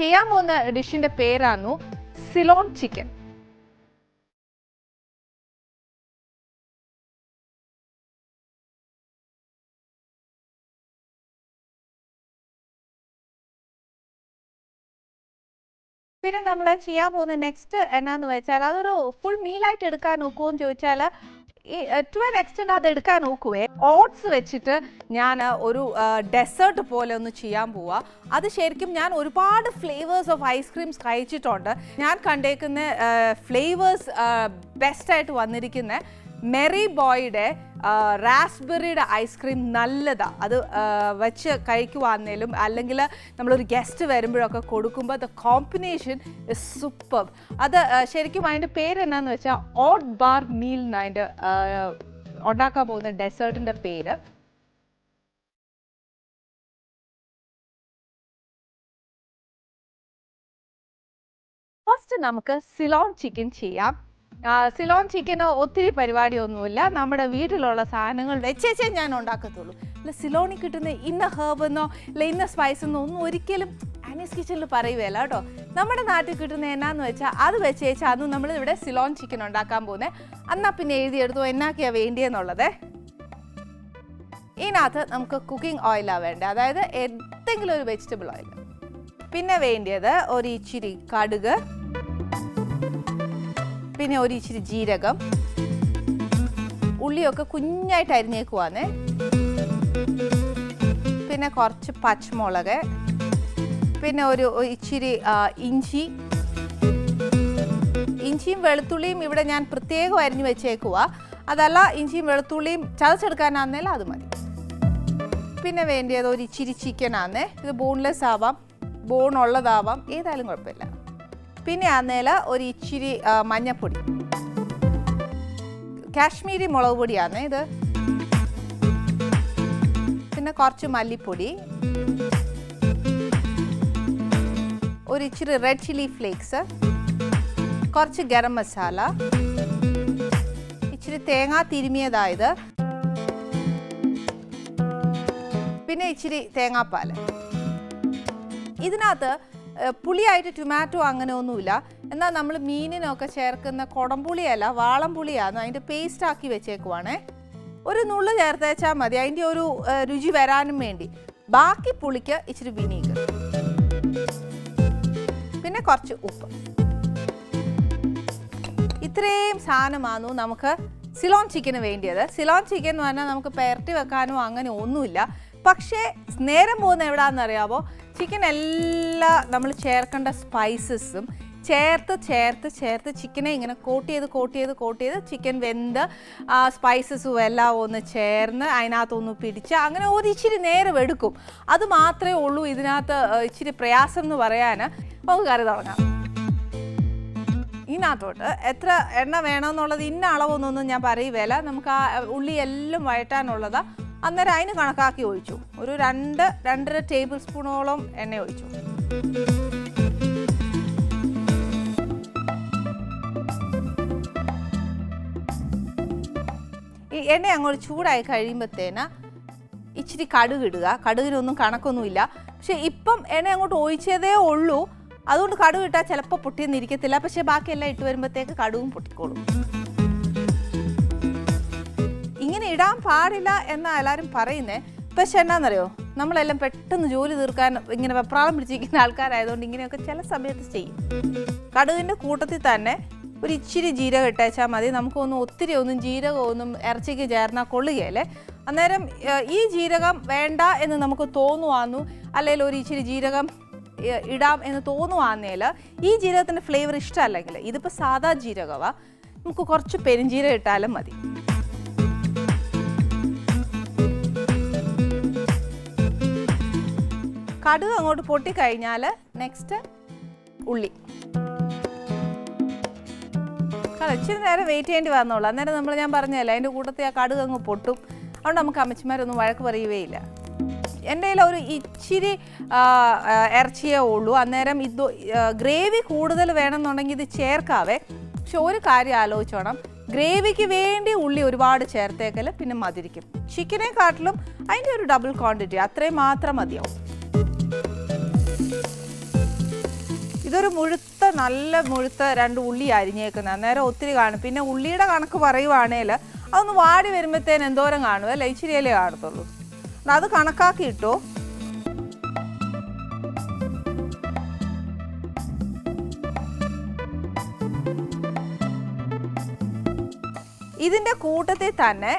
ചെയ്യാൻ പോകുന്ന ഡിഷിന്റെ പേരാണ് സിലോൺ ചിക്കൻ. പിന്നെ നമ്മൾ ചെയ്യാൻ പോകുന്ന നെക്സ്റ്റ് എന്നാന്ന് വെച്ചാൽ അതൊരു ഫുൾ മീലായിട്ട് എടുക്കാൻ നോക്കുമോ എന്ന് ചോദിച്ചാൽ ടു എക്സ്റ്റെൻഡ് അത് എടുക്കാൻ നോക്കുവേ. ഓട്സ് വെച്ചിട്ട് ഞാൻ ഒരു ഡെസേർട്ട് പോലെ ഒന്ന് ചെയ്യാൻ പോവാ. അത് ശരിക്കും ഞാൻ ഒരുപാട് ഫ്ലേവേഴ്സ് ഓഫ് ഐസ്ക്രീംസ് കഴിച്ചിട്ടുണ്ട്. ഞാൻ കണ്ടേക്കുന്ന ഫ്ലേവേഴ്സ് ബെസ്റ്റായിട്ട് വന്നിരിക്കുന്ന മെറി ബോയുടെ റാസ്ബെറിയുടെ ഐസ്ക്രീം നല്ലതാ. അത് വെച്ച് കഴിക്കുവാന്നേലും അല്ലെങ്കിൽ നമ്മളൊരു ഗസ്റ്റ് വരുമ്പോഴൊക്കെ കൊടുക്കുമ്പോൾ ദ കോമ്പിനേഷൻ ഇസ് സൂപ്പർ അത് ശരിക്കും അതിന്റെ പേര് എന്നാന്ന് വെച്ചാൽ ഓട്ട് ബാർ മീൽ അതിന്റെ ഉണ്ടാക്കാൻ പോകുന്ന ഡെസേർട്ടിന്റെ പേര്. ഫസ്റ്റ് നമുക്ക് സിലോൺ ചിക്കൻ ചെയ്യാം. സിലോൺ ചിക്കന് ഒത്തിരി പരിപാടിയൊന്നുമില്ല. നമ്മുടെ വീട്ടിലുള്ള സാധനങ്ങൾ വെച്ചേച്ചേ ഞാൻ ഉണ്ടാക്കത്തുള്ളൂ. അല്ല സിലോണിൽ കിട്ടുന്ന ഇന്ന ഹേർബ് എന്നോ അല്ല ഇന്ന സ്പൈസ് എന്നോ ഒന്നും ഒരിക്കലും ആനീസ് കിച്ചണിൽ പറയുകയല്ല കേട്ടോ. നമ്മുടെ നാട്ടിൽ കിട്ടുന്ന എന്നാന്ന് വെച്ചാൽ അത് വെച്ചേച്ചാൽ അന്ന് നമ്മൾ ഇവിടെ സിലോൺ ചിക്കൻ ഉണ്ടാക്കാൻ പോകുന്നത് എന്നാൽ പിന്നെ എഴുതിയെടുത്തു എന്നാക്കിയാണ് വേണ്ടിയെന്നുള്ളത്. ഇതിനകത്ത് നമുക്ക് കുക്കിംഗ് ഓയിലാണ് വേണ്ടത് അതായത് എന്തെങ്കിലും ഒരു വെജിറ്റബിൾ ഓയിൽ പിന്നെ വേണ്ടിയത് ഒരു ഇച്ചിരി കടുക്. പിന്നെ ഒരു ഇച്ചിരി ജീരകം. ഉള്ളിയൊക്കെ കുഞ്ഞായിട്ട് അരിഞ്ഞേക്കുവാന്നേ. പിന്നെ കുറച്ച് പച്ചമുളക്. പിന്നെ ഒരു ഇച്ചിരി ഇഞ്ചി. ഇഞ്ചിയും വെളുത്തുള്ളിയും ഇവിടെ ഞാൻ പ്രത്യേകം അരിഞ്ഞു വെച്ചേക്കുക അതല്ല ഇഞ്ചിയും വെളുത്തുള്ളിയും ചതച്ചെടുക്കാനാന്നേ അത് മതി. പിന്നെ വേണ്ടിയത് ഒരു ഇച്ചിരി ചിക്കൻ ആന്നേ. ഇത് ബോൺലെസ് ആവാം. ബോൺ ഉള്ളതാവാം. ഏതായാലും കുഴപ്പമില്ല. പിന്നെ ആന്നേല ഒരു ഇച്ചിരി മഞ്ഞപ്പൊടി. കാശ്മീരി മുളക് പൊടിയാണ് ഇത്. പിന്നെ കുറച്ച് മല്ലിപ്പൊടി. ഒരു ഇച്ചിരി റെഡ് ചില്ലി ഫ്ലേക്സ് കുറച്ച് ഗരം മസാല. ഇച്ചിരി തേങ്ങ തിരുമിയതായത് പിന്നെ ഇച്ചിരി തേങ്ങാപ്പാൽ ഇതിനകത്ത് പുളിയായിട്ട് ടൊമാറ്റോ അങ്ങനെ ഒന്നുമില്ല. എന്നാൽ നമ്മൾ മീനിനൊക്കെ ചേർക്കുന്ന കുടംപുളിയല്ല വാളംപുളിയാണ് അതിന്റെ പേസ്റ്റ് ആക്കി വെച്ചേക്കുവാണേ. ഒരു നുള്ളു വെച്ചാൽ മതി അതിന്റെ ഒരു രുചി വരാനും വേണ്ടി. ബാക്കി പുളിക്ക് ഇച്ചിരി വിനീഗർ. പിന്നെ കുറച്ച് ഉപ്പ്. ഇത്രയും സാധനമാണ് നമുക്ക് സിലോൺ ചിക്കന് വേണ്ടിയത്. സിലോൺ ചിക്കൻ എന്ന് പറഞ്ഞാൽ നമുക്ക് പെരട്ടി വെക്കാനോ അങ്ങനെ ഒന്നുമില്ല. പക്ഷേ നേരം പോകുന്ന എവിടാന്ന് അറിയാമോ ചിക്കൻ എല്ലാ നമ്മൾ ചേർക്കേണ്ട സ്പൈസസും ചേർത്ത് ചേർത്ത് ചേർത്ത് ചിക്കനെ ഇങ്ങനെ കോട്ട് ചെയ്ത് കോട്ട് ചെയ്ത് കോട്ട് ചെയ്ത് ചിക്കൻ വെന്ത് ആ സ്പൈസസും എല്ലാം ഒന്ന് ചേർന്ന് അതിനകത്തൊന്ന് പിടിച്ച് അങ്ങനെ ഒരു ഇച്ചിരി നേരം എടുക്കും. അത് മാത്രമേ ഉള്ളൂ ഇതിനകത്ത് ഇച്ചിരി പ്രയാസം എന്ന് പറയാൻ നമുക്ക് കറി തുടങ്ങാം ഇതിനകത്തോട്ട് എത്ര എണ്ണ വേണമെന്നുള്ളത് ഇന്ന അളവൊന്നൊന്നും ഞാൻ പറയുകയില്ല നമുക്ക് ആ ഉള്ളി എല്ലാം വഴറ്റാനുള്ളത്. അന്നേരം അതിന് കണക്കാക്കി ഒഴിച്ചു. ഒരു രണ്ട് രണ്ടര ടേബിൾ സ്പൂണോളം എണ്ണ ഒഴിച്ചു. ഈ എണ്ണ അങ്ങോട്ട് ചൂടായി കഴിയുമ്പോഴത്തേന് ഇച്ചിരി കടുക് ഇടുക. കടുകിനൊന്നും കണക്കൊന്നുമില്ല. പക്ഷെ ഇപ്പം എണ്ണ അങ്ങോട്ട് ഒഴിച്ചതേ ഉള്ളൂ. അതുകൊണ്ട് കടുക് ഇട്ടാൽ ചിലപ്പോൾ പൊട്ടിയെന്നിരിക്കത്തില്ല. പക്ഷേ ബാക്കിയെല്ലാം ഇട്ട് വരുമ്പോഴത്തേക്ക് കടുവും പൊട്ടിക്കോളും. ഇടാൻ പാടില്ല എന്നാ എല്ലാരും പറയുന്നേ. പക്ഷെ എന്നാന്നറിയോ? നമ്മളെല്ലാം പെട്ടെന്ന് ജോലി തീർക്കാൻ ഇങ്ങനെ വെപ്രാളം പിടിച്ചിരിക്കുന്ന ആൾക്കാരായതുകൊണ്ട് ഇങ്ങനെയൊക്കെ ചില സമയത്ത് ചെയ്യും. കടുകിന്റെ കൂട്ടത്തിൽ തന്നെ ഒരു ഇച്ചിരി ജീരകം ഇട്ടേച്ചാൽ മതി. നമുക്കൊന്നും ഒത്തിരി ഒന്നും ജീരകമൊന്നും ഇറച്ചിക്ക് ചേർന്നാൽ കൊള്ളുകയല്ലേ അന്നേരം ഈ ജീരകം വേണ്ട എന്ന് നമുക്ക് തോന്നുവാന്നു അല്ലെങ്കിൽ ഒരു ഇച്ചിരി ജീരകം ഇടാം എന്ന് തോന്നുവാന്നേൽ ഈ ജീരകത്തിന്റെ ഫ്ലേവർ ഇഷ്ടമല്ലെങ്കിൽ ഇതിപ്പോൾ സാധാ ജീരകമാണ് നമുക്ക് കുറച്ച് പെരുംജീരകം ഇട്ടാലും മതി. കടുക് അങ്ങോട്ട് പൊട്ടിക്കഴിഞ്ഞാൽ നെക്സ്റ്റ് ഉള്ളി. കാരണം ഇച്ചിരി നേരം വെയിറ്റ് ചെയ്യേണ്ടി വന്നോളൂ. അന്നേരം നമ്മൾ ഞാൻ പറഞ്ഞതല്ലേ അതിന്റെ കൂട്ടത്തിൽ ആ കടുക് അങ്ങ് പൊട്ടും. അതുകൊണ്ട് നമുക്ക് അമ്മച്ചിമാരൊന്നും വഴക്ക് പറയുകയില്ല. എന്റെ കയ്യിൽ ഒരു ഇച്ചിരി ഇറച്ചിയേ ഉള്ളൂ. അന്നേരം ഇത് ഗ്രേവി കൂടുതൽ വേണമെന്നുണ്ടെങ്കിൽ ഇത് ചേർക്കാവേ. പക്ഷെ ഒരു കാര്യം ആലോചിച്ചോണം ഗ്രേവിക്ക് വേണ്ടി ഉള്ളി ഒരുപാട് ചേർത്തേക്കൽ പിന്നെ മതിരിക്കും ചിക്കനെക്കാട്ടിലും അതിന്റെ ഒരു ഡബിൾ ക്വാണ്ടിറ്റി അത്രയും മാത്രം മതിയാവും. ഇതൊരു മുഴുത്ത നല്ല മുഴുത്ത രണ്ട് ഉള്ളി അരിഞ്ഞേക്കുന്നത്. അന്നേരം ഒത്തിരി കാണും. പിന്നെ ഉള്ളിയുടെ കണക്ക് പറയുവാണേൽ അതൊന്ന് വാടി വരുമ്പോഴത്തേന് എന്തോരം കാണും? അല്ലേ? ഇച്ചിരിയല്ലേ കാണത്തുള്ളൂ. അത് കണക്കാക്കി ഇട്ടോ. ഇതിന്റെ കൂട്ടത്തിൽ തന്നെ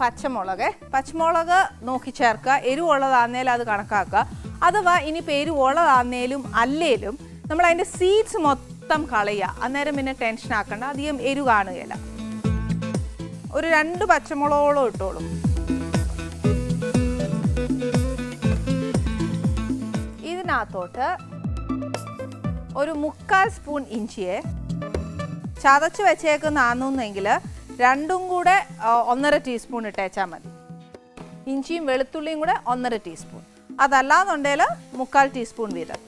പച്ചമുളക്. പച്ചമുളക് നോക്കി ചേർക്കുക. എരിവുള്ളതാന്നേലും അത് കണക്കാക്കുക. അഥവാ ഇനി ഇനിയിപ്പോൾ എരിവുള്ളതാന്നേലും അല്ലേലും നമ്മൾ അതിന്റെ സീഡ്സ് മൊത്തം കളയുക. അന്നേരം പിന്നെ ടെൻഷൻ ആക്കണ്ട. അധികം എരിവ് കാണുകയില്ല. ഒരു രണ്ട് പച്ചമുളകോളം ഇട്ടോളും. ഇതിനകത്തോട്ട് ഒരു മുക്കാൽ സ്പൂൺ ഇഞ്ചിയെ ചതച്ച് വെച്ചേക്കുന്നതാണെന്നെങ്കിൽ രണ്ടും കൂടെ ഒന്നര ടീസ്പൂൺ ഇട്ടേച്ചാൽ മതി. ഇഞ്ചിയും വെളുത്തുള്ളിയും കൂടെ ഒന്നര ടീസ്പൂൺ. അതല്ലാന്നുണ്ടെങ്കിൽ മുക്കാൽ ടീസ്പൂൺ വീതം.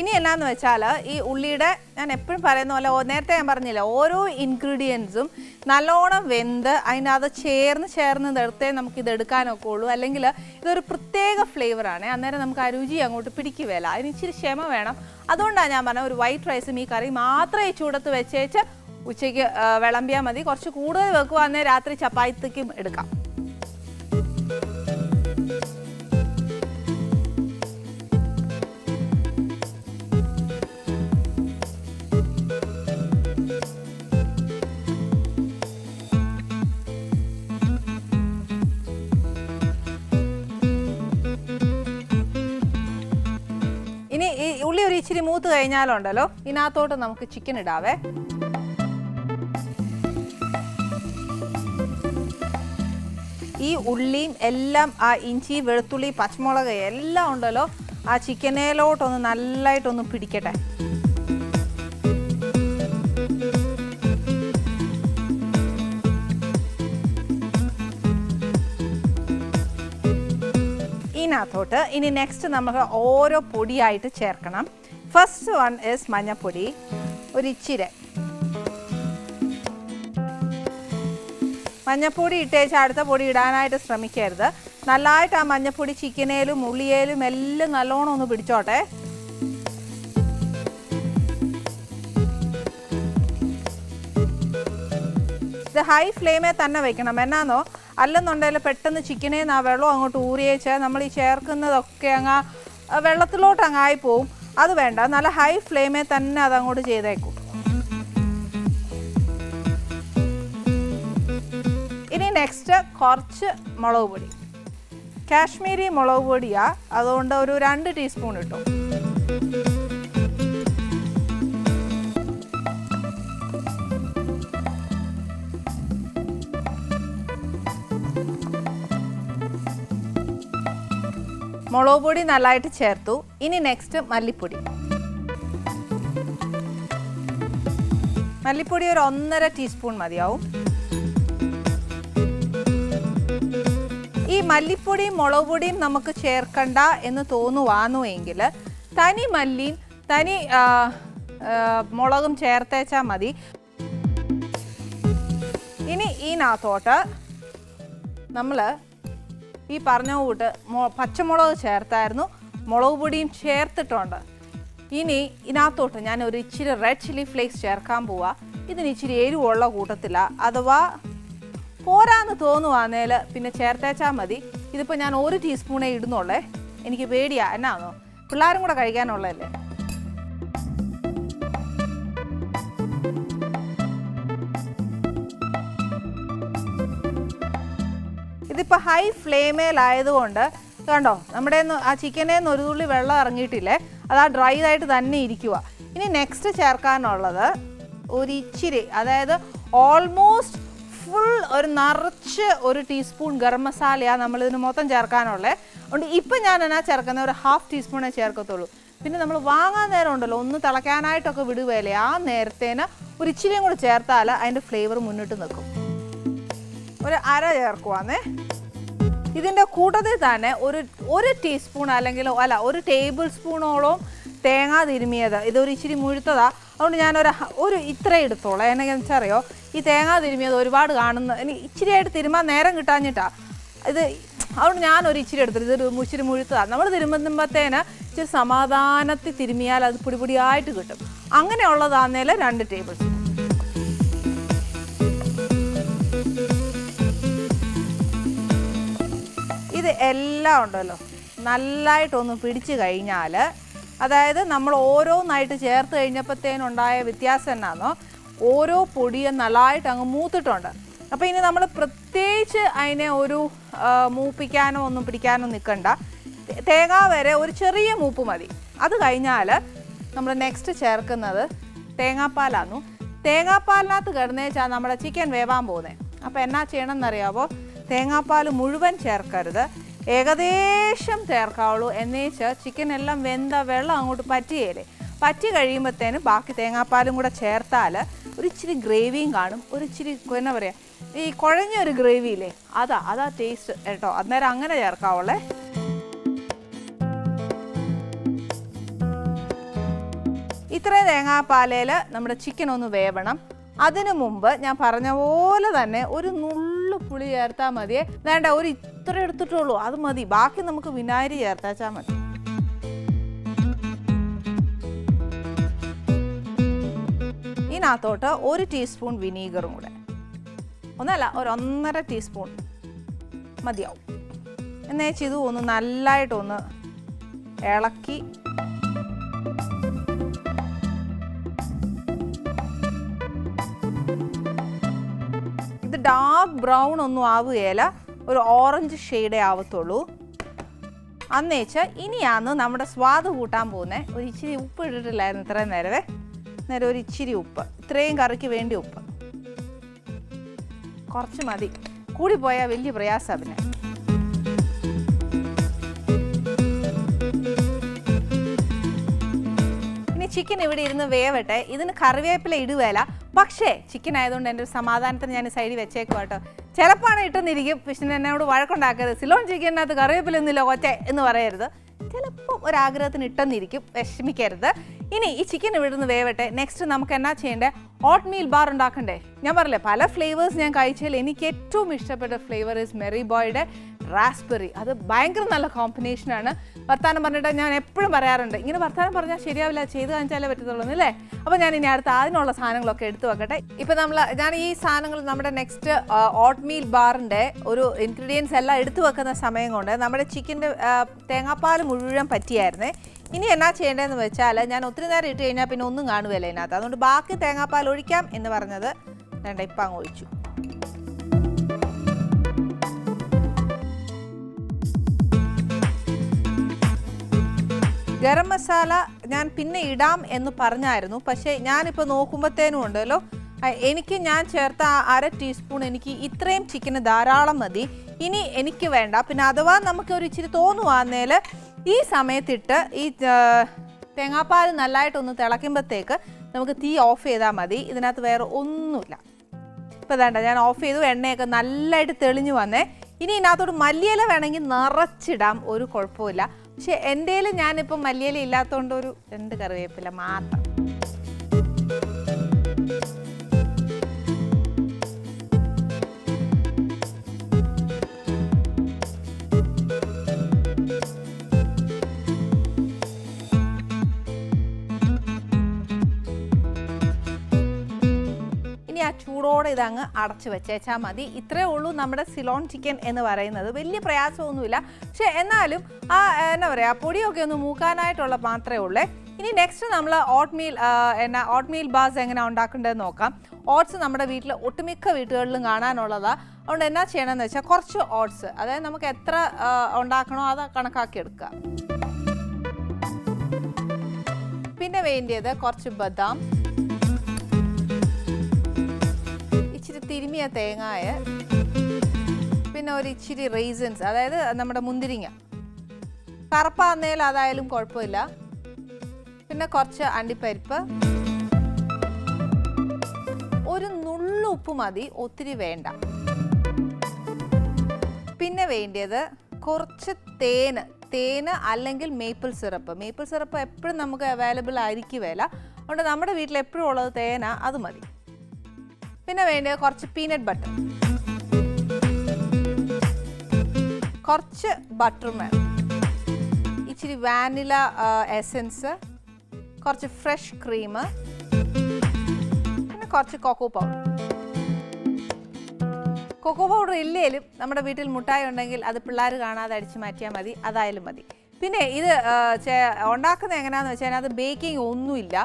ഇനി എന്നാന്ന് വെച്ചാൽ ഈ ഉള്ളിയുടെ ഞാൻ എപ്പോഴും പറയുന്ന പോലെ നേരത്തെ ഞാൻ പറഞ്ഞില്ല ഓരോ ഇൻഗ്രീഡിയൻസും നല്ലോണം വെന്ത് അതിനകത്ത് ചേർന്ന് ചേർന്ന് നിർത്തേ നമുക്ക് ഇത് എടുക്കാനൊക്കെ ഉള്ളൂ അല്ലെങ്കിൽ ഇതൊരു പ്രത്യേക ഫ്ലേവറാണ്. അന്നേരം നമുക്ക് ആ രുചി അങ്ങോട്ട് പിടിക്കുകയില്ല. അതിന് ഇച്ചിരി ക്ഷമ വേണം. അതുകൊണ്ടാണ് ഞാൻ പറഞ്ഞത് ഒരു വൈറ്റ് റൈസും ഈ കറി മാത്രമേ ചൂടത്ത് വെച്ചേച്ച് ഉച്ചയ്ക്ക് വിളമ്പിയാൽ മതി. കുറച്ച് കൂടുതൽ വെക്കുവാന്നേ രാത്രി ചപ്പാത്തിക്കും എടുക്കാം. ഉള്ളി ഒരു ഇച്ചിരി മൂത്ത് കഴിഞ്ഞാലുണ്ടല്ലോ. ഇതിനകത്തോട്ട് നമുക്ക് ചിക്കൻ ഇടാവേ. ഈ ഉള്ളിയും എല്ലാം ആ ഇഞ്ചി വെളുത്തുള്ളി പച്ചമുളക് എല്ലാം ഉണ്ടല്ലോ. ആ ചിക്കനേലോട്ടൊന്ന് നല്ലതായിട്ടൊന്ന് പിടിക്കട്ടെ. ഇതിനകത്തോട്ട് ഇനി നെക്സ്റ്റ് നമുക്ക് ഓരോ പൊടിയായിട്ട് ചേർക്കണം. ഫസ്റ്റ് വൺ ഇസ് മഞ്ഞപ്പൊടി. ഒരു ഇച്ചിരി. മഞ്ഞപ്പൊടി ഇട്ടേച്ച് അടുത്ത പൊടി ഇടാനായിട്ട് ശ്രമിക്കരുത്. നല്ലതായിട്ട് ആ മഞ്ഞപ്പൊടി ചിക്കനേലും ഉള്ളിയേലും എല്ലാം നല്ലോണം ഒന്ന് പിടിച്ചോട്ടെ. ഇത് ഹൈ ഫ്ലെയിമേ തന്നെ വെക്കണം. എന്നാന്നോ? അല്ലെന്നുണ്ടെങ്കിൽ പെട്ടെന്ന് ചിക്കനേന്ന് ആ വെള്ളം അങ്ങോട്ട് ഊറിയേച്ച് നമ്മൾ ഈ ചേർക്കുന്നതൊക്കെ അങ്ങ് വെള്ളത്തിലോട്ട് അങ്ങായി പോവും അത് വേണ്ട നല്ല ഹൈ ഫ്ലെയിമേ തന്നെ അതങ്ങോട്ട് ചെയ്തേക്കും. ഇനി നെക്സ്റ്റ് കുറച്ച് മുളക് പൊടി. കാശ്മീരി മുളക് പൊടിയാണ് അതുകൊണ്ട് ഒരു രണ്ട് ടീസ്പൂൺ ഇട്ടു. മുളക് പൊടി നല്ലതായിട്ട് ചേർത്തു. ഇനി നെക്സ്റ്റ് മല്ലിപ്പൊടി. മല്ലിപ്പൊടി ഒരു ഒന്നര ടീസ്പൂൺ മതിയാവും. ഈ മല്ലിപ്പൊടിയും മുളക് പൊടിയും നമുക്ക് ചേർക്കണ്ട എന്ന് തോന്നുവാന്നു എങ്കിൽ തനി മല്ലിയും തനി മുളകും ചേർത്തേച്ചാൽ മതി. ഇനി ഇതിനകത്തോട്ട് നമ്മൾ ഈ പറഞ്ഞ കൂട്ട് പച്ചമുളക് ചേർത്തായിരുന്നു. മുളക് പൊടിയും ചേർത്തിട്ടുണ്ട്. ഇനി ഇതിനകത്തോട്ട് ഞാൻ ഒരു ഇച്ചിരി റെഡ് ചില്ലി ഫ്ലേക്സ് ചേർക്കാൻ പോവാ. ഇതിന് ഇച്ചിരി എരിവുള്ള കൂട്ടത്തില്ല അഥവാ പോരാന്ന് തോന്നുവാന്നേൽ പിന്നെ ചേർത്തേച്ചാൽ മതി. ഇതിപ്പോൾ ഞാൻ ഒരു ടീസ്പൂണേ ഇടുന്നുള്ളേ. എനിക്ക് പേടിയാ. എന്നാന്നോ? പിള്ളേരും കൂടെ കഴിക്കാനുള്ളതല്ലേ? ഇതിപ്പോൾ ഹൈ ഫ്ലെയിമേലായതുകൊണ്ട് കണ്ടോ നമ്മുടെ ആ ചിക്കനിൽ നിന്ന് ഒരു തുള്ളി വെള്ളം ഇറങ്ങിയിട്ടില്ലേ അത് ആ ഡ്രൈ ആയിട്ട് തന്നെ ഇരിക്കുക ഇനി നെക്സ്റ്റ് ചേർക്കാനുള്ളത് ഒരു ഇച്ചിരി അതായത് ഓൾമോസ്റ്റ് ഫുൾ ഒരു നിറച്ച് ഒരു ടീസ്പൂൺ ഗരം മസാലയാണ് നമ്മളിതിന് മൊത്തം ചേർക്കാനുള്ളത് അതുകൊണ്ട് ഇപ്പം ഞാൻ എന്നാ ചേർക്കുന്ന ഒരു ഹാഫ് ടീസ്പൂണേ ചേർക്കത്തുള്ളൂ. പിന്നെ നമ്മൾ വാങ്ങാൻ നേരം ഉണ്ടല്ലോ ഒന്ന് തിളയ്ക്കാനായിട്ടൊക്കെ വിടുകയല്ലേ ആ നേരത്തേന് ഒരു ഇച്ചിരിയും കൂടി ചേർത്താൽ അതിന്റെ ഫ്ലേവർ മുന്നിട്ട് നിൽക്കും. ഒരു അര ചേർക്കുവാന്നേ. ഇതിന്റെ കൂട്ടത്തിൽ തന്നെ ഒരു ഒരു ടീസ്പൂൺ അല്ലെങ്കിൽ അല്ല ഒരു ടേബിൾ സ്പൂണോളം തേങ്ങ തിരുമിയത്. ഇതൊരു ഇച്ചിരി മുഴുത്തതാ. അതുകൊണ്ട് ഞാനൊരു ഒരു ഇത്ര എടുത്തോളാം. എന്നെന്ന് വെച്ചാൽ അറിയോ ഈ തേങ്ങ തിരുമിയത് ഒരുപാട് കാണുന്ന എനിക്ക് ഇച്ചിരിയായിട്ട് തിരുമാൻ നേരം കിട്ടാഞ്ഞിട്ടാ. ഇത് അതുകൊണ്ട് ഞാനൊരു ഇച്ചിരി എടുത്തിട്ട് ഇതൊരു മുച്ചിരി മുഴുത്തതാണ് നമ്മൾ തിരുമ്പുമ്പോഴത്തേന് ഇച്ചിരി സമാധാനത്തിൽ തിരുമിയാൽ അത് പൊടിപൊടിയായിട്ട് കിട്ടും. അങ്ങനെയുള്ളതാന്നേൽ രണ്ട് ടേബിൾ സ്പൂൺ എല്ലാം ഉണ്ടല്ലോ. നല്ലതായിട്ടൊന്ന് പിടിച്ചു കഴിഞ്ഞാൽ അതായത് നമ്മൾ ഓരോന്നായിട്ട് ചേർത്ത് കഴിഞ്ഞപ്പോഴത്തേനുണ്ടായ വ്യത്യാസം എന്നാന്നോ? ഓരോ പൊടിയും നല്ലതായിട്ട് അങ്ങ് മൂത്തിട്ടുണ്ട്. അപ്പോൾ ഇനി നമ്മൾ പ്രത്യേകിച്ച് അതിനെ ഒരു മൂപ്പിക്കാനോ ഒന്നും പിടിക്കാനോ നിൽക്കണ്ട തേങ്ങാ വരെ ഒരു ചെറിയ മൂപ്പ് മതി. അത് കഴിഞ്ഞാൽ നമ്മൾ നെക്സ്റ്റ് ചേർക്കുന്നത് തേങ്ങാപ്പാലാന്നു. തേങ്ങാപ്പാലിനകത്ത് കിടന്നേച്ചാൽ നമ്മുടെ ചിക്കൻ വേവാൻ പോകുന്നത് അപ്പോൾ എന്നാ ചെയ്യണമെന്നറിയാവോ? തേങ്ങാപ്പാൽ മുഴുവൻ ചേർക്കരുത്. ഏകദേശം ചേർക്കാവുള്ളൂ. എന്നേച്ച് ചിക്കൻ എല്ലാം വെന്ത വെള്ളം അങ്ങോട്ട് പറ്റിയേലേ പറ്റി കഴിയുമ്പോഴത്തേനും ബാക്കി തേങ്ങാപ്പാലും കൂടെ ചേർത്താൽ ഒരു ഇച്ചിരി ഗ്രേവിയും കാണും. ഒരു ഇച്ചിരി എന്നാ പറയുക ഈ കുഴഞ്ഞൊരു ഗ്രേവി ഇല്ലേ? അതാ അതാ ടേസ്റ്റ് കേട്ടോ. അന്നേരം അങ്ങനെ ചേർക്കാവുള്ളേ. ഇത്രയും തേങ്ങാപ്പാലയിൽ നമ്മുടെ ചിക്കൻ ഒന്ന് വേവണം. അതിനു മുമ്പ് ഞാൻ പറഞ്ഞ പോലെ തന്നെ ഒരു നുള്ളു പുളി ചേർത്താൽ മതിയെ. വേണ്ട ഒരു ഇത്ര എടുത്തിട്ടുള്ളൂ. അത് മതി. ബാക്കി നമുക്ക് വിനാഗിരി ചേർത്താച്ചാൽ മതി. ഇതിനകത്തോട്ട് ഒരു ടീസ്പൂൺ വിനീഗറും കൂടെ. ഒന്നല്ല ഒരു ഒന്നര ടീസ്പൂൺ മതിയാവും. എന്നേച്ച് ഇത് ഒന്ന് നല്ലതായിട്ടൊന്ന് ഇളക്കി. ഇത് ഡാർക്ക് ബ്രൗൺ ഒന്നും ആവുകയില്ല ഒരു ഓറഞ്ച് ഷെയ്ഡേ ആവത്തുള്ളൂ. അന്നേച്ച് ഇനിയാന്ന് നമ്മുടെ സ്വാദ് കൂട്ടാൻ പോകുന്നത് ഒരു ഇച്ചിരി ഉപ്പ് ഇട്ടിട്ടില്ലായിരുന്നു ഇത്രയും നേരവേ. നേരം ഒരു ഇച്ചിരി ഉപ്പ്. ഇത്രയും കറിക്ക് വേണ്ടി ഉപ്പ്. കുറച്ച് മതി. കൂടിപ്പോയാൽ വലിയ പ്രയാസം പിന്നെ ഇനി ചിക്കൻ ഇവിടെ ഇരുന്ന് വേവട്ടെ. ഇതിന് കറിവേപ്പില ഇടുവേല. പക്ഷേ ചിക്കൻ ആയതുകൊണ്ട് എന്റെ ഒരു സമാധാനത്തിന് ഞാൻ സൈഡിൽ വെച്ചേക്കും കേട്ടോ ചിലപ്പോൾ ഇട്ടെന്നിരിക്കും പക്ഷേ എന്നോട് വഴക്കുണ്ടാക്കരുത്. സിലോൺ ചിക്കനകത്ത് കറിവേപ്പിലൊന്നുമില്ല കൊച്ചെ എന്ന് പറയരുത്. ചിലപ്പോൾ ഒരാഗ്രഹത്തിന് ഇട്ടെന്നിരിക്കും. വിഷമിക്കരുത്. ഇനി ഈ ചിക്കൻ ഇവിടെ നിന്ന് വേവട്ടെ. നെക്സ്റ്റ് നമുക്ക് എന്നാ ചെയ്യേണ്ടേ? ഓട്ട് മീൽ ബാർ ഉണ്ടാക്കണ്ടേ? ഞാൻ പറഞ്ഞില്ലേ പല ഫ്ലേവേഴ്സ് ഞാൻ കഴിച്ചാൽ എനിക്ക് ഏറ്റവും ഇഷ്ടപ്പെട്ട ഫ്ലേവർ ഇസ് മെറി ബോയുടെ റാസ്ബെറി അത് ഭയങ്കര നല്ല കോമ്പിനേഷനാണ് വർത്താനം പറഞ്ഞിട്ട് ഞാൻ എപ്പോഴും പറയാറുണ്ട്. ഇങ്ങനെ വർത്താനം പറഞ്ഞാൽ ശരിയാവില്ല ചെയ്ത് കാണിച്ചാലേ പറ്റത്തുള്ളൂ അല്ലേ? അപ്പോൾ ഞാൻ ഇനി അടുത്ത അതിനുള്ള സാധനങ്ങളൊക്കെ എടുത്തു വെക്കട്ടെ. ഇപ്പം നമ്മൾ ഞാൻ ഈ സാധനങ്ങൾ നമ്മുടെ നെക്സ്റ്റ് ഓട്ട് മീൽ ബാറിന്റെ ഒരു ഇൻഗ്രീഡിയൻസ് എല്ലാം എടുത്തു വെക്കുന്ന സമയം കൊണ്ട് നമ്മുടെ ചിക്കന്റെ തേങ്ങാപ്പാൽ മുഴുവൻ പറ്റിയായിരുന്നേ. ഇനി എന്നാ ചെയ്യേണ്ടതെന്ന് വെച്ചാൽ ഞാൻ ഒത്തിരി നേരം ഇട്ട് കഴിഞ്ഞാൽ പിന്നെ ഒന്നും കാണുകയില്ല ഇതിനകത്ത്. അതുകൊണ്ട് ബാക്കി തേങ്ങാപ്പാൽ ഒഴിക്കാം എന്ന് പറഞ്ഞത്. വേണ്ട ഇപ്പം അങ്ങ് ഒഴിച്ചു. ഗരം മസാല ഞാൻ പിന്നെ ഇടാം എന്ന് പറഞ്ഞായിരുന്നു. പക്ഷേ ഞാനിപ്പോൾ നോക്കുമ്പോഴത്തേനും ഉണ്ടല്ലോ എനിക്ക് ഞാൻ ചേർത്ത ആ അര ടീസ്പൂൺ എനിക്ക് ഇത്രയും ചിക്കന് ധാരാളം മതി. ഇനി എനിക്ക് വേണ്ട. പിന്നെ അഥവാ നമുക്ക് ഒരു ഇച്ചിരി തോന്നുവാന്നേൽ ഈ സമയത്തിട്ട് ഈ തേങ്ങാപ്പാൽ നല്ലതായിട്ടൊന്ന് തിളയ്ക്കുമ്പോഴത്തേക്ക് നമുക്ക് തീ ഓഫ് ചെയ്താൽ മതി. ഇതിനകത്ത് വേറെ ഒന്നുമില്ല. ഇപ്പോൾ വേണ്ട ഞാൻ ഓഫ് ചെയ്തു. എണ്ണയൊക്കെ നല്ലതായിട്ട് തെളിഞ്ഞു വന്നേ. ഇനി ഇതിനകത്തോട് മല്ലിയില വേണമെങ്കിൽ നിറച്ചിടാം. ഒരു കുഴപ്പമില്ല പക്ഷെ എന്റെ ഞാനിപ്പോൾ മല്ലിയില ഇല്ലാത്തതുകൊണ്ട് ഒരു രണ്ട് കറിവേപ്പില മാത്രം. ചൂടോടെ ഇതങ്ങ് അടച്ചു വെച്ചേച്ചാൽ മതി. ഇത്രേ ഉള്ളൂ നമ്മുടെ സിലോൺ ചിക്കൻ എന്ന് പറയുന്നത്. വലിയ പ്രയാസമൊന്നുമില്ല. പക്ഷേ എന്നാലും ആ എന്താ പറയുക പൊടിയൊക്കെ ഒന്ന് മൂക്കാനായിട്ടുള്ള മാത്രമേ ഉള്ളേ. ഇനി നെക്സ്റ്റ് നമ്മൾ ഓട്ട് മീൽ എന്നാ ഓട്ട് മീൽ ബാസ് എങ്ങനെ ഉണ്ടാക്കേണ്ടതെന്ന് നോക്കാം. ഓട്സ് നമ്മുടെ വീട്ടിൽ ഒട്ടുമിക്ക വീടുകളിലും കാണാനുള്ളതാണ് അതുകൊണ്ട് എന്നാ ചെയ്യണമെന്ന് വെച്ചാൽ കുറച്ച് ഓട്സ് അതായത് നമുക്ക് എത്ര ഉണ്ടാക്കണോ അത് കണക്കാക്കി എടുക്കുക പിന്നെ വേണ്ടിയത് കുറച്ച് ബദാം. തിരുമിയ തേങ്ങായ പിന്നെ ഒരു ഇച്ചിരി റേസൻസ് അതായത് നമ്മുടെ മുന്തിരിങ്ങ. കറുപ്പാന്നേൽ അതായാലും കുഴപ്പമില്ല. പിന്നെ കുറച്ച് അണ്ടിപ്പരിപ്പ്. ഒരു നുള്ളു ഉപ്പ് മതി ഒത്തിരി വേണ്ട. പിന്നെ വേണ്ടിയത് കുറച്ച് തേന് തേന് അല്ലെങ്കിൽ മേപ്പിൾ സിറപ്പ് മേപ്പിൾ സിറപ്പ് എപ്പോഴും നമുക്ക് അവൈലബിൾ ആയിരിക്കുമല്ല അതുകൊണ്ട് നമ്മുടെ വീട്ടിൽ എപ്പോഴും ഉള്ളത് തേന അത് മതി. പിന്നെ വേണ്ടത് കുറച്ച് പീനട്ട് ബട്ടർ കുറച്ച് ബട്ടറും വേണം. ഇച്ചിരി വാനില എസൻസ് കുറച്ച് ഫ്രഷ് ക്രീം പിന്നെ കുറച്ച് കൊക്കോ പൗഡർ കൊക്കോ പൗഡർ ഇല്ലേലും നമ്മുടെ വീട്ടിൽ മുട്ടായി ഉണ്ടെങ്കിൽ അത് പിള്ളേർ കാണാതെ അടിച്ച് മാറ്റിയാൽ മതി അതായാലും മതി. പിന്നെ ഇത് ഉണ്ടാക്കുന്ന ഉണ്ടാക്കുന്നത് എങ്ങനെയാണെന്ന് വെച്ചാൽ അത് ബേക്കിംഗ് ഒന്നുമില്ല.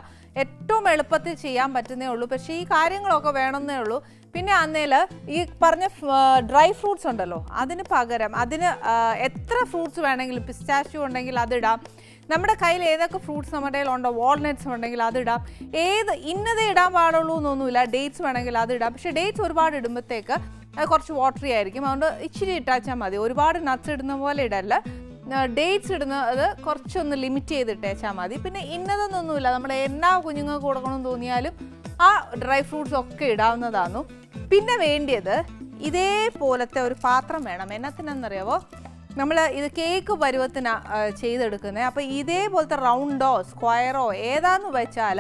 ഏറ്റവും എളുപ്പത്തിൽ ചെയ്യാൻ പറ്റുന്നേ ഉള്ളൂ. പക്ഷേ ഈ കാര്യങ്ങളൊക്കെ വേണമെന്നേ ഉള്ളൂ. പിന്നെ അന്നേൽ ഈ പറഞ്ഞ ഡ്രൈ ഫ്രൂട്ട്സ് ഉണ്ടല്ലോ അതിന് പകരം അതിന് എത്ര ഫ്രൂട്ട്സ് വേണമെങ്കിലും പിസ്റ്റാഷ്യൂ ഉണ്ടെങ്കിൽ അതിടാം. നമ്മുടെ കയ്യിൽ ഏതൊക്കെ ഫ്രൂട്ട്സ് നമ്മുടെ കയ്യിൽ ഉണ്ടോ വാൾനട്ട്സ് ഉണ്ടെങ്കിൽ അതിടാം. ഏത് ഇന്നതേ ഇടാൻ പാടുള്ളൂ എന്നൊന്നുമില്ല. ഡേറ്റ്സ് വേണമെങ്കിൽ അതിടാം. പക്ഷേ ഡേറ്റ്സ് ഒരുപാട് ഇടുമ്പോഴത്തേക്ക് കുറച്ച് വാട്ടറി ആയിരിക്കും. അതുകൊണ്ട് ഇച്ചിരി ഇട്ടാച്ചാൽ മതി. ഒരുപാട് നട്ട്സ് ഇടുന്ന പോലെ ഇടല്ല. ഡേറ്റ്സ് ഇടുന്ന അത് കുറച്ചൊന്ന് ലിമിറ്റ് ചെയ്തിട്ടേച്ചാൽ മതി. പിന്നെ ഇന്നതെന്നൊന്നുമില്ല. നമ്മൾ എന്നാ കുഞ്ഞുങ്ങൾക്ക് കൊടുക്കണമെന്ന് തോന്നിയാലും ആ ഡ്രൈ ഫ്രൂട്ട്സ് ഒക്കെ ഇടാവുന്നതാണ് പിന്നെ വേണ്ടിയത് ഇതേപോലത്തെ ഒരു പാത്രം വേണം. എന്നത്തിനെന്നറിയാവോ? നമ്മൾ ഇത് കേക്ക് പരുവത്തിന് ചെയ്തെടുക്കുന്നത് അപ്പോൾ ഇതേപോലത്തെ റൗണ്ടോ സ്ക്വയറോ ഏതാന്ന് വെച്ചാൽ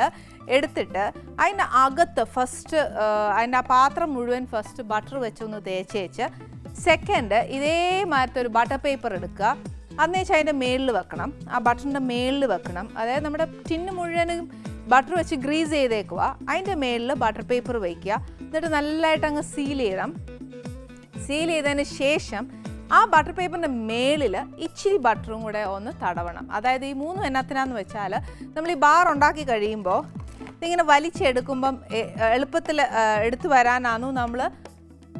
എടുത്തിട്ട് അതിന്റെ അകത്ത് ഫസ്റ്റ് അതിന്റെ ആ പാത്രം മുഴുവൻ ഫസ്റ്റ് ബട്ടർ വെച്ചൊന്ന് തേച്ച് വെച്ച് സെക്കൻഡ് ഇതേമാരത്തെ ഒരു ബട്ടർ പേപ്പർ എടുക്കുക. അന്നേച്ച് അതിന്റെ മേളിൽ വെക്കണം. ആ ബട്ടറിന്റെ മേളിൽ വെക്കണം. അതായത് നമ്മുടെ ടിന്ന് മുഴുവനും ബട്ടർ വെച്ച് ഗ്രീസ് ചെയ്തേക്കുക. അതിന്റെ മേളിൽ ബട്ടർ പേപ്പർ വയ്ക്കുക. എന്നിട്ട് നല്ലതായിട്ട് അങ്ങ് സീൽ ചെയ്യണം. സീൽ ചെയ്തതിന് ശേഷം ആ ബട്ടർ പേപ്പറിന്റെ മേളിൽ ഇച്ചിരി ബട്ടറും കൂടെ ഒന്ന് തടവണം. അതായത് ഈ മൂന്നും എന്നത്തിനാന്ന് വെച്ചാൽ നമ്മൾ ഈ ബാർ ഉണ്ടാക്കി കഴിയുമ്പോൾ ഇതിങ്ങനെ വലിച്ചെടുക്കുമ്പം എളുപ്പത്തിൽ എടുത്തു വരാനാണ് നമ്മൾ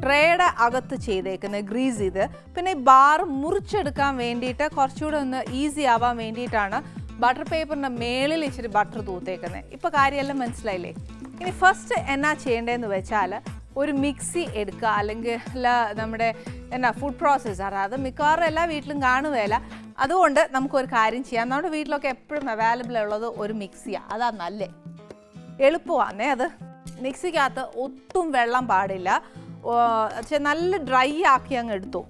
ട്രേയുടെ അകത്ത് ചെയ്തേക്കുന്നത് ഗ്രീസ് ചെയ്ത്. പിന്നെ ബാർ മുറിച്ചെടുക്കാൻ വേണ്ടിയിട്ട് കുറച്ചുകൂടെ ഒന്ന് ഈസി ആവാൻ വേണ്ടിയിട്ടാണ് ബട്ടർ പേപ്പറിന്റെ മേളിൽ ഇച്ചിരി ബട്ടർ തൂത്തേക്കുന്നത് ഇപ്പോൾ കാര്യമെല്ലാം മനസ്സിലായില്ലേ? ഇനി ഫസ്റ്റ് എന്നാ ചെയ്യേണ്ടതെന്ന് വെച്ചാൽ ഒരു മിക്സി എടുക്കുക അല്ലെങ്കിൽ നമ്മുടെ എന്നാ ഫുഡ് പ്രോസസ്സർ അത് മിക്കവാറും എല്ലാ വീട്ടിലും കാണുകയില്ല. അതുകൊണ്ട് നമുക്കൊരു കാര്യം ചെയ്യാം. നമ്മുടെ വീട്ടിലൊക്കെ എപ്പോഴും അവൈലബിൾ ഉള്ളത് ഒരു മിക്സിയാണ് അതാ നല്ലേ? എളുപ്പമാണേ അത്. മിക്സിക്കകത്ത് ഒട്ടും വെള്ളം പാടില്ല. നല്ല ഡ്രൈ ആക്കി അങ്ങ് എടുത്തു.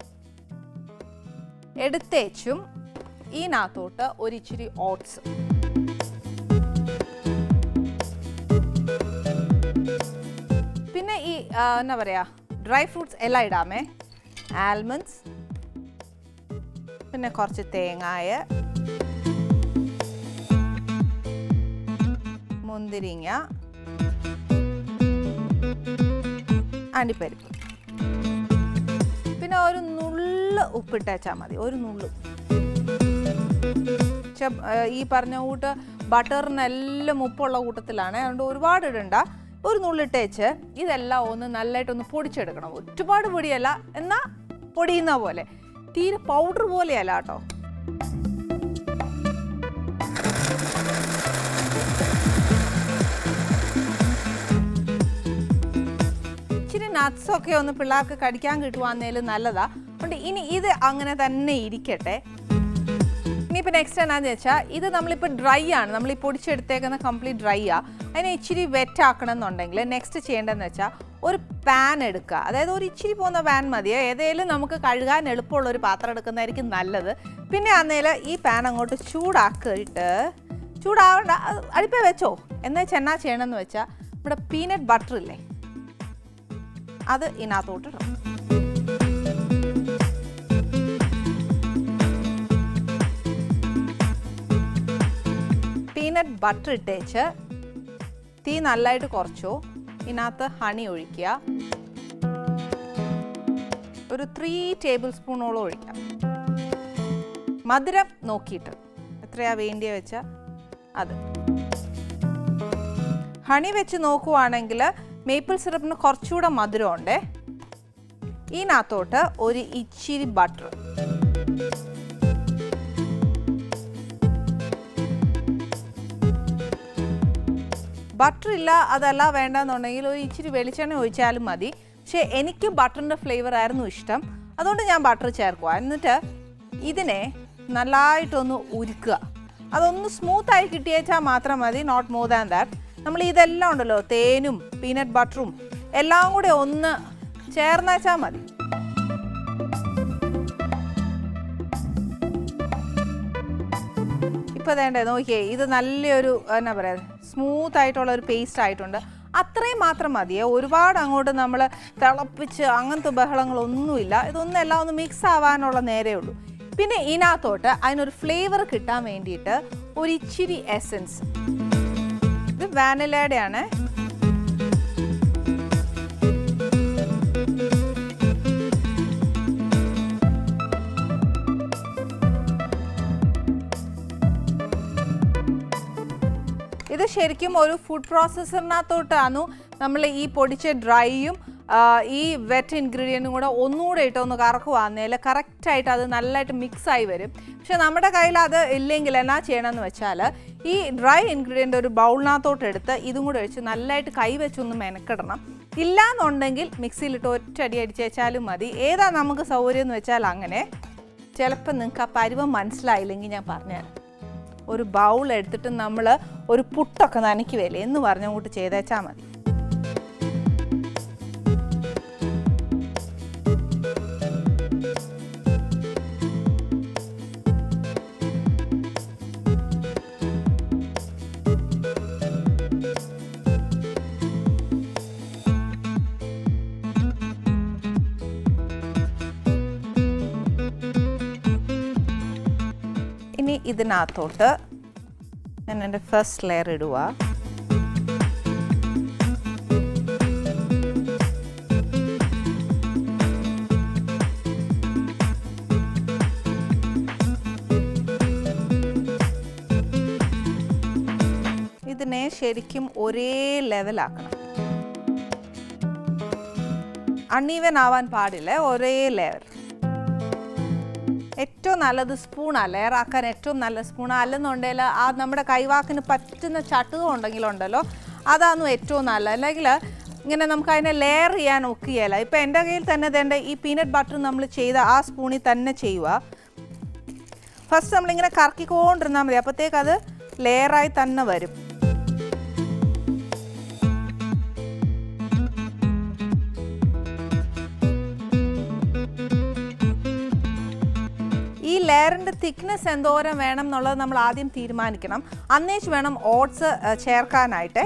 എടുത്തേച്ചും ഇതിനകത്തോട്ട് ഒരിച്ചിരി ഓട്സ്. പിന്നെ ഈ എന്നാ പറയാ ഡ്രൈ ഫ്രൂട്ട്സ് എല്ലാം ഇടാമേ. ആൽമണ്ട്സ് പിന്നെ കുറച്ച് തേങ്ങായ മുന്തിരിങ്ങ അണ്ടിപ്പരിപ്പ്. പിന്നെ ഒരു നുള്ള് ഉപ്പിട്ടേച്ചാൽ മതി ഒരു നുള്ളു. ഈ പറഞ്ഞ കൂട്ട് ബട്ടറിനെല്ലാം ഉപ്പുള്ള കൂട്ടത്തിലാണ് അതുകൊണ്ട് ഒരുപാട് ഇടണ്ട. ഒരു നുള്ളിട്ടേച്ച് ഇതെല്ലാം ഒന്ന് നല്ലതായിട്ടൊന്ന് പൊടിച്ചെടുക്കണം. ഒരുപാട് പൊടിയല്ല എന്നാൽ പൊടിയുന്ന പോലെ. തീരെ പൗഡർ പോലെയല്ല കേട്ടോ. ഇച്ചിരി ഒക്കെ ഒന്ന് പിള്ളേർക്ക് കടിക്കാൻ കിട്ടുവാന്നേലും നല്ലതാ. അതുകൊണ്ട് ഇനി ഇത് അങ്ങനെ തന്നെ ഇരിക്കട്ടെ. ഇനിയിപ്പോൾ നെക്സ്റ്റ് എന്നാന്ന് വെച്ചാൽ ഇത് നമ്മളിപ്പോൾ ഡ്രൈ ആണ്. നമ്മൾ ഈ പൊടിച്ചെടുത്തേക്കുന്ന കംപ്ലീറ്റ് ഡ്രൈ ആ. അതിനെ ഇച്ചിരി വെറ്റ് ആക്കണം എന്നുണ്ടെങ്കിൽ നെക്സ്റ്റ് ചെയ്യേണ്ടതെന്ന് വെച്ചാൽ ഒരു പാൻ എടുക്കുക. അതായത് ഒരു ഇച്ചിരി പോകുന്ന പാൻ മതിയോ. ഏതെങ്കിലും നമുക്ക് കഴുകാൻ എളുപ്പമുള്ള ഒരു പാത്രം എടുക്കുന്നതായിരിക്കും നല്ലത്. പിന്നെ അന്നേൽ ഈ പാൻ അങ്ങോട്ട് ചൂടാക്കിയിട്ട് ചൂടാവണ്ട അടുപ്പേ വെച്ചോ. എന്ന് ചെന്നാ ചെയ്യണമെന്ന് വെച്ചാൽ നമ്മുടെ പീനട്ട് ബട്ടർ ഇല്ലേ? അത് ഇതിനകത്തോട്ട് പീനട്ട് ബട്ടർ ഇട്ടേച്ച് തീ നല്ലതായിട്ട് കുറച്ചു ഇതിനകത്ത് ഹണി ഒഴിക്കുക. ഒരു ത്രീ ടേബിൾ സ്പൂണോളം ഒഴിക്കാം. മധുരം നോക്കിയിട്ട് എത്രയാ വേണ്ടിയ വെച്ചാൽ അത്. ഹണി വെച്ച് നോക്കുവാണെങ്കിൽ മേപ്പിൾ സിറപ്പിന് കുറച്ചുകൂടെ മധുരമുണ്ടേ. ഇതിനകത്തോട്ട് ഒരു ഇച്ചിരി ബട്ടർ ബട്ടർ ഇല്ല അതല്ല വേണ്ടെന്നുണ്ടെങ്കിൽ ഒരു ഇച്ചിരി വെളിച്ചെണ്ണ ഒഴിച്ചാലും മതി. പക്ഷേ എനിക്ക് ബട്ടറിന്റെ ഫ്ലേവർ ആയിരുന്നു ഇഷ്ടം. അതുകൊണ്ട് ഞാൻ ബട്ടർ ചേർക്കുക എന്നിട്ട് ഇതിനെ നല്ലതായിട്ടൊന്ന് ഉരുക്കുക. അതൊന്ന് സ്മൂത്തായി കിട്ടിയേച്ചാൽ മാത്രം മതി നോട്ട് മോർ ദാൻ ദാറ്റ് നമ്മൾ ഇതെല്ലാം ഉണ്ടല്ലോ തേനും പീനട്ട് ബട്ടറും എല്ലാം കൂടെ ഒന്ന് ചേർന്നേച്ചാൽ മതി. ഇപ്പോൾ വേണ്ടേ നോക്കിയേ ഇത് നല്ലൊരു എന്നാ പറയുക സ്മൂത്ത് ആയിട്ടുള്ള ഒരു പേസ്റ്റ് ആയിട്ടുണ്ട്. അത്രയും മാത്രം മതിയേ ഒരുപാട് അങ്ങോട്ട് നമ്മൾ തിളപ്പിച്ച് അങ്ങനത്തെ ബഹളങ്ങളൊന്നുമില്ല. ഇതൊന്നും എല്ലാം ഒന്ന് മിക്സ് ആവാനുള്ള നേരേ ഉള്ളൂ. പിന്നെ ഇതിനകത്തോട്ട് അതിനൊരു ഫ്ലേവർ കിട്ടാൻ വേണ്ടിയിട്ട് ഒരു ഇച്ചിരി എസൻസ് വാനിലയുടെ ആണ് ഇത് ശരിക്കും ഒരു ഫുഡ് പ്രോസസ്സറിനകത്തോട്ടാണ് നമ്മൾ ഈ പൊടിച്ച ഡ്രൈയും ഈ വെറ്റ് ഇൻഗ്രീഡിയന്റും കൂടെ ഒന്നുകൂടെ ഇട്ട് ഒന്ന് കറക്കുവാന്നേൽ കറക്റ്റായിട്ട് അത് നല്ലതായിട്ട് മിക്സ് ആയി വരും. പക്ഷേ നമ്മുടെ കയ്യിൽ അത് ഇല്ലെങ്കിൽ എന്നാ ചെയ്യണമെന്ന് വെച്ചാൽ ഈ ഡ്രൈ ഇൻഗ്രീഡിയന്റ് ഒരു ബൗളിനകത്തോട്ട് എടുത്ത് ഇതും കൂടെ വെച്ച് നല്ലതായിട്ട് കൈ വെച്ചൊന്ന് മെനക്കിടണം. ഇല്ലാന്നുണ്ടെങ്കിൽ മിക്സിയിലിട്ട് ഒറ്റടി അടിച്ചേച്ചാലും മതി. ഏതാ നമുക്ക് സൗകര്യം എന്ന് വെച്ചാൽ അങ്ങനെ. ചിലപ്പോൾ നിങ്ങൾക്ക് ആ പരുവം മനസ്സിലായില്ലെങ്കിൽ ഞാൻ പറഞ്ഞുതരാം. ഒരു ബൗൾ എടുത്തിട്ട് നമ്മൾ ഒരു പുട്ടൊക്കെ നനയ്ക്കുവല്ലേ എന്ന് പറഞ്ഞുകൊണ്ട് ചെയ്തേച്ചാൽ മതി. ഇതിനകത്തോട്ട് ഞാൻ എന്റെ ഫസ്റ്റ് ലെയർ ഇടുക. ഇതിനെ ശരിക്കും ഒരേ ലെവലാക്കണം അൺഈവൻ ആവാൻ പാടില്ല ഒരേ ലെവൽ ഏറ്റവും നല്ലത് സ്പൂണാണ് ലെയറാക്കാൻ ഏറ്റവും നല്ല സ്പൂൺ അല്ലെന്നുണ്ടെങ്കിൽ ആ നമ്മുടെ കൈവാക്കിന് പറ്റുന്ന ചട്ടുകം ഉണ്ടെങ്കിലുണ്ടല്ലോ അതാണ് ഏറ്റവും നല്ലത്. അല്ലെങ്കിൽ ഇങ്ങനെ നമുക്ക് അതിനെ ലെയർ ചെയ്യാൻ ഒക്കുകയില്ല. ഇപ്പം എന്റെ കയ്യിൽ തന്നെ ഇതെന്റെ ഈ പീനട്ട് ബട്ടർ നമ്മൾ ചെയ്ത ആ സ്പൂണിൽ തന്നെ ചെയ്യുക. ഫസ്റ്റ് നമ്മളിങ്ങനെ കറക്കിക്കൊണ്ടിരുന്നാൽ മതി. അപ്പോഴത്തേക്ക് അത് ലെയറായി തന്നെ വരും. ലെയറിന്റെ തിക്നെസ് എന്തോരം വേണം എന്നുള്ളത് നമ്മൾ ആദ്യം തീരുമാനിക്കണം. അന്നേച്ച് വേണം ഓട്സ് ചേർക്കാനായിട്ട്.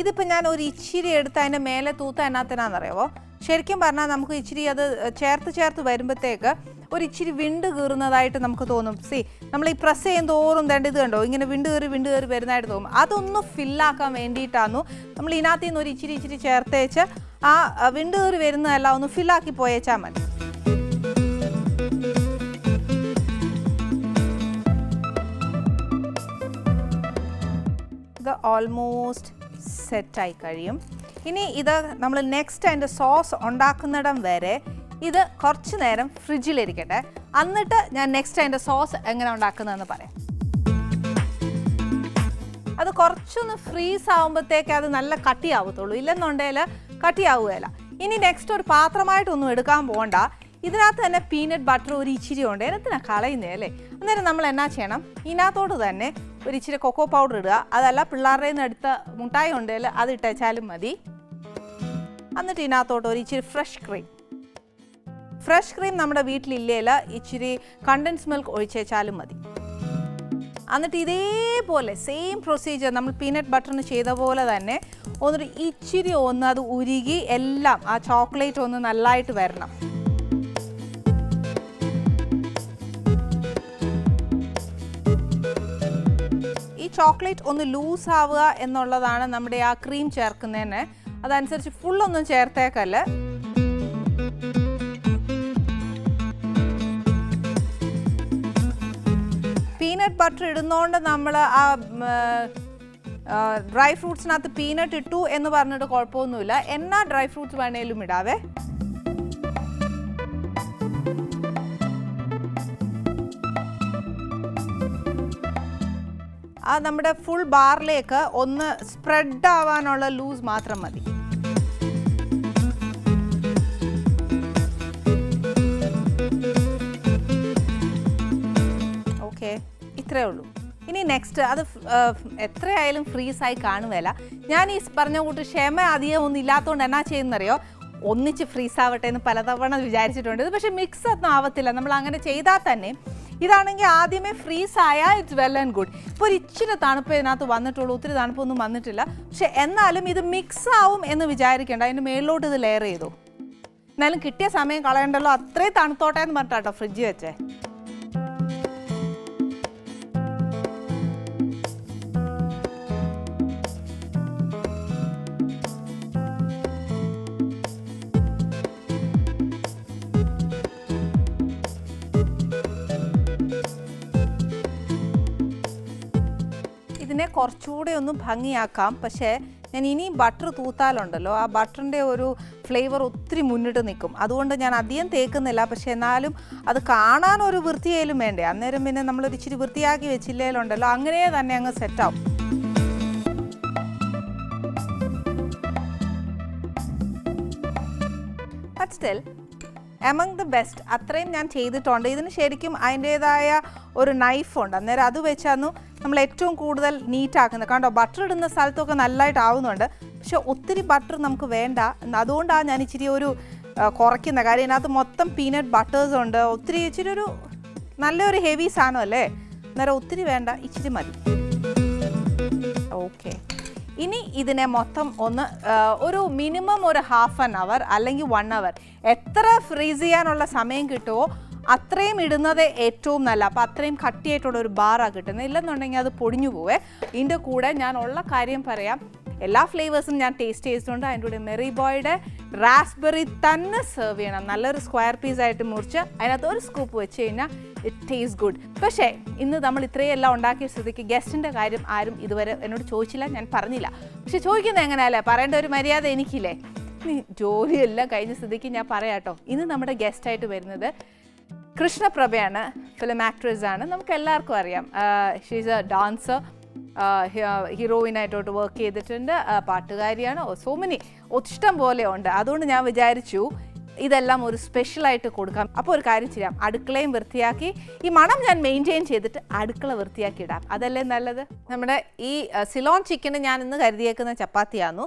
ഇതിപ്പോൾ ഞാൻ ഒരു ഇച്ചിരി എടുത്ത് അതിന്റെ മേലെ തൂത്ത എന്നാത്തിനാണെന്നറിയാവോ ശരിക്കും പറഞ്ഞാൽ നമുക്ക് ഇച്ചിരി അത് ചേർത്ത് ചേർത്ത് വരുമ്പോഴത്തേക്ക് ഒരു ഇച്ചിരി വിണ്ട് കീറുന്നതായിട്ട് നമുക്ക് തോന്നും. സി നമ്മൾ ഈ പ്രസ് ചെയ്യും തോറും ഇത് കണ്ടോ? ഇങ്ങനെ വിണ്ട് കയറി വിണ്ട് കയറി വരുന്നതായിട്ട് തോന്നും. അതൊന്ന് ഫില്ലാക്കാൻ വേണ്ടിയിട്ടാണ് നമ്മൾ ഇതിനകത്ത് നിന്ന് ഒരു ഇച്ചിരി ഇച്ചിരി ചേർത്തേച്ച് ആ വിണ്ട് കയറി വരുന്നതല്ല ഒന്ന് ഫില്ലാക്കി പോയേച്ചാൽ മതി. ഓൾമോസ്റ്റ് സെറ്റായി കഴിയും. ഇനി ഇത് നമ്മൾ നെക്സ്റ്റ് അതിന്റെ സോസ് ഉണ്ടാക്കുന്നിടം വരെ ഇത് കുറച്ച് നേരം ഫ്രിഡ്ജിലിരിക്കട്ടെ. എന്നിട്ട് ഞാൻ നെക്സ്റ്റ് അതിന്റെ സോസ് എങ്ങനെ ഉണ്ടാക്കുന്നതെന്ന് പറയാം. അത് കുറച്ചൊന്ന് ഫ്രീസ് ആകുമ്പോഴത്തേക്ക് അത് നല്ല കട്ടിയാവത്തുള്ളൂ. ഇല്ലെന്നുണ്ടെങ്കിൽ കട്ടിയാവുകയില്ല. ഇനി നെക്സ്റ്റ് ഒരു പാത്രമായിട്ടൊന്നും എടുക്കാൻ പോകണ്ട ഇതിനകത്ത് തന്നെ പീനട്ട് ബട്ടർ ഒരു ഇച്ചിരി ഉണ്ട്. എന്നത്തിനാ കളയുന്നേ അല്ലേ? അന്നേരം നമ്മൾ എന്നാ ചെയ്യണം? ഇതിനകത്തോട്ട് തന്നെ ഒരു ഇച്ചിരി കൊക്കോ പൗഡർ ഇടുക. അതല്ല പിള്ളേരുടെ നിന്ന് എടുത്ത മുട്ടായി ഉണ്ടെങ്കിൽ അത് ഇട്ടേച്ചാലും മതി. എന്നിട്ട് ഇതിനകത്തോട്ട് ഒരു ഇച്ചിരി ഫ്രഷ് ക്രീം ഫ്രഷ് ക്രീം നമ്മുടെ വീട്ടിലില്ലേല ഇച്ചിരി കണ്ടൻസ് മിൽക്ക് ഒഴിച്ചേച്ചാലും മതി. എന്നിട്ട് ഇതേപോലെ സെയിം പ്രൊസീജിയർ നമ്മൾ പീനട്ട് ബട്ടറിന് ചെയ്ത പോലെ തന്നെ ഒന്നൊരു ഇച്ചിരി ഒന്ന് അത് ഉരുകി എല്ലാം ആ ചോക്ലേറ്റ് ഒന്ന് നല്ലതായിട്ട് വരണം. ഈ ചോക്ലേറ്റ് ഒന്ന് ലൂസ് ആവുക എന്നുള്ളതാണ് നമ്മുടെ ആ ക്രീം ചേർക്കുന്നതിന്. അതനുസരിച്ച് ഫുള്ളൊന്നും ചേർത്തേക്കല്ല. ബട്ടർ ഇടുന്നോണ്ട് നമ്മൾ ആ ഡ്രൈ ഫ്രൂട്ട്സിനകത്ത് പീനട്ട് ഇട്ടു എന്ന് പറഞ്ഞിട്ട് കുഴപ്പമൊന്നുമില്ല. എന്നാ ഡ്രൈ ഫ്രൂട്ട്സ് വേണേലും ഇടാവേ. ആ നമ്മുടെ ഫുൾ ബാറിലേക്ക് ഒന്ന് സ്പ്രെഡ് ആവാനുള്ള ലൂസ് മാത്രം മതി. ഇത്രേ ഉള്ളൂ. ഇനി നെക്സ്റ്റ് അത് എത്രയായാലും ഫ്രീസായി കാണുകയല്ല. ഞാൻ ഈ പറഞ്ഞ കൂട്ട് ക്ഷമ അധികം ഒന്നും ഇല്ലാത്തതുകൊണ്ട് എന്നാ ചെയ്യുന്നറിയോ? ഒന്നിച്ച് ഫ്രീസ് ആവട്ടെ എന്ന് പലതവണ വിചാരിച്ചിട്ടുണ്ട്. ഇത് പക്ഷേ മിക്സ് ഒന്നും ആവത്തില്ല. നമ്മൾ അങ്ങനെ ചെയ്താൽ തന്നെ ഇതാണെങ്കിൽ ആദ്യമേ ഫ്രീസ് ആയാൽ ഇറ്റ്സ് വെൽ ആൻഡ് ഗുഡ് ഇപ്പോൾ ഒരു ഇച്ചിരി തണുപ്പ് ഇതിനകത്ത് വന്നിട്ടുള്ളൂ. ഒത്തിരി തണുപ്പൊന്നും വന്നിട്ടില്ല. പക്ഷെ എന്നാലും ഇത് മിക്സ് ആവും എന്ന് വിചാരിക്കേണ്ട. അതിന്റെ മേളിലോട്ട് ഇത് ലെയർ ചെയ്തു. എന്നാലും കിട്ടിയ സമയം കളയണ്ടല്ലോ. അത്രയും തണുത്തോട്ടെ എന്ന് പറഞ്ഞിട്ടാട്ടോ ഫ്രിഡ്ജ് വെച്ചേ. കുറച്ചുകൂടെ ഒന്ന് ഭംഗിയാക്കാം. പക്ഷേ ഞാൻ ഇനിയും ബട്ടർ തൂത്താലുണ്ടല്ലോ. ആ ബട്ടറിന്റെ ഒരു ഫ്ലേവർ ഒത്തിരി മുന്നിട്ട് നിൽക്കും. അതുകൊണ്ട് ഞാൻ അധികം തേക്കുന്നില്ല. പക്ഷേ എന്നാലും അത് കാണാൻ ഒരു വൃത്തിയായാലും വേണ്ടേ. അന്നേരം പിന്നെ നമ്മളൊരു ഇച്ചിരി വൃത്തിയാക്കി വെച്ചില്ലേലുണ്ടല്ലോ. അങ്ങനെ തന്നെ അങ്ങ് സെറ്റാവും but still among the best അത്രയും ഞാൻ ചെയ്തിട്ടുണ്ട്. ഇതിന് ശരിക്കും അതിന്റേതായ ഒരു നൈഫുണ്ട് അന്നേരം അത് വെച്ചാന്നു നമ്മൾ ഏറ്റവും കൂടുതൽ നീറ്റ് ആക്കുന്നത്. കണ്ടോ ബട്ടർ ഇടുന്ന സ്ഥലത്തൊക്കെ നല്ലതായിട്ട് ആവുന്നുണ്ട്. പക്ഷെ ഒത്തിരി ബട്ടർ നമുക്ക് വേണ്ട. അതുകൊണ്ടാണ് ഞാൻ ഇച്ചിരി ഒരു കുറയ്ക്കുന്ന കാര്യം. ഇതിനകത്ത് മൊത്തം പീനട്ട് ബട്ടേഴ്സ് ഉണ്ട്. ഒത്തിരി ഇച്ചിരി ഒരു നല്ലൊരു ഹെവി സാധനം അല്ലേ അന്നേരം ഒത്തിരി വേണ്ട. ഇച്ചിരി മതി. ഓക്കെ ഇനി ഇതിനെ മൊത്തം ഒന്ന് ഒരു മിനിമം ഒരു ഹാഫ് ആൻ അവർ അല്ലെങ്കിൽ വൺ അവർ എത്ര ഫ്രീസ് ചെയ്യാനുള്ള സമയം കിട്ടുമോ അത്രയും ഇടുന്നത് ഏറ്റവും നല്ല. അപ്പോൾ അത്രയും കട്ടിയായിട്ടുള്ള ഒരു ബാറാണ് കിട്ടുന്നത്. ഇല്ലെന്നുണ്ടെങ്കിൽ അത് പൊടിഞ്ഞു പോവേ. ഇതിന്റെ കൂടെ ഞാൻ ഉള്ള കാര്യം പറയാം. എല്ലാ ഫ്ലേവേഴ്സും ഞാൻ ടേസ്റ്റ് ചെയ്തിട്ടുണ്ട്. അതിന്റെ കൂടെ മെറി ബോയുടെ റാസ്ബെറി തന്നെ സെർവ് ചെയ്യണം. നല്ലൊരു സ്ക്വയർ പീസ് ആയിട്ട് മുറിച്ച് അതിനകത്ത് ഒരു സ്കൂപ്പ് വെച്ച് കഴിഞ്ഞാൽ ഇറ്റ് ടേസ്റ്റ് ഗുഡ് പക്ഷേ ഇന്ന് നമ്മൾ ഇത്രയെല്ലാം ഉണ്ടാക്കിയ സ്ഥിതിക്ക് ഗസ്റ്റിന്റെ കാര്യം ആരും ഇതുവരെ എന്നോട് ചോദിച്ചില്ല ഞാൻ പറഞ്ഞില്ല. പക്ഷെ ചോദിക്കുന്നത് എങ്ങനെയല്ലേ? പറയേണ്ട ഒരു മര്യാദ എനിക്കില്ലേ? ഇനി ജോലിയെല്ലാം കഴിഞ്ഞ സ്ഥിതിക്ക് ഞാൻ പറയാട്ടോ ഇന്ന് നമ്മുടെ ഗസ്റ്റായിട്ട് വരുന്നത് കൃഷ്ണപ്രഭയാണ് ഫിലിം ആക്ട്രസ് ആണ്. നമുക്ക് എല്ലാവർക്കും അറിയാം. ഷീസ് എ ഡാൻസർ ഹീറോയിനായിട്ടോട്ട് വർക്ക് ചെയ്തിട്ടുണ്ട്. പാട്ടുകാരിയാണ്. സോ മെനി ഇഷ്ടം പോലെ ഉണ്ട്. അതുകൊണ്ട് ഞാൻ വിചാരിച്ചു ഇതെല്ലാം ഒരു സ്പെഷ്യലായിട്ട് കൊടുക്കാം. അപ്പോൾ ഒരു കാര്യം ചെയ്യാം. അടുക്കളയും വൃത്തിയാക്കി ഈ മണം ഞാൻ മെയിന്റെയിൻ ചെയ്തിട്ട് അടുക്കള വൃത്തിയാക്കി ഇടാം. അതല്ലേ നല്ലത്? നമ്മുടെ ഈ സിലോൺ ചിക്കന് ഞാൻ ഇന്ന് കരുതിയേക്കുന്ന ചപ്പാത്തിയാന്നു.